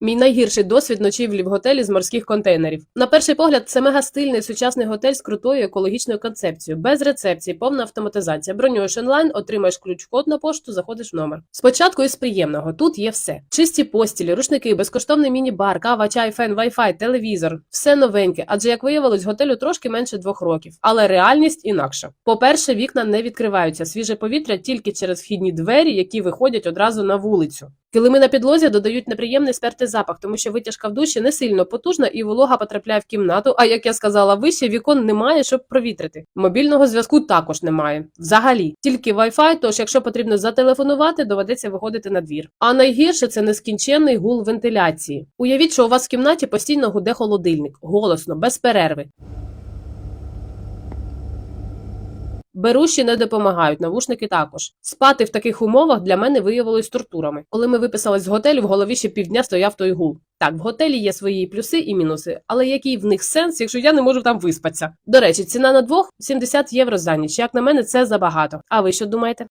Мій найгірший досвід ночівлі в готелі з морських контейнерів. На перший погляд, це мегастильний сучасний готель з крутою екологічною концепцією, без рецепції, повна автоматизація. Бронюєш онлайн, отримаєш ключ-код на пошту, заходиш в номер. Спочатку із приємного тут є все: чисті постілі, рушники, безкоштовний міні-бар, кава, чай, фен, вайфай, телевізор, все новеньке. Адже як виявилось, готелю трошки менше двох років, але реальність інакша. По-перше, вікна не відкриваються. Свіже повітря тільки через вхідні двері, які виходять одразу на вулицю. Килими на підлозі додають неприємний спертий запах, тому що витяжка в душі не сильно потужна і волога потрапляє в кімнату. А як я сказала вище, вікон немає, щоб провітрити. Мобільного зв'язку також немає. Взагалі, тільки Wi-Fi, тож якщо потрібно зателефонувати, доведеться виходити на двір. А найгірше це нескінченний гул вентиляції. Уявіть, що у вас в кімнаті постійно гуде холодильник, голосно, без перерви. Беруші не допомагають, навушники також. Спати в таких умовах для мене виявилось тортурами. Коли ми виписались з готелю, в голові ще півдня стояв той гул. Так, в готелі є свої плюси і мінуси, але який в них сенс, якщо я не можу там виспатися? До речі, ціна на двох 70 євро за ніч. Як на мене, це забагато. А ви що думаєте?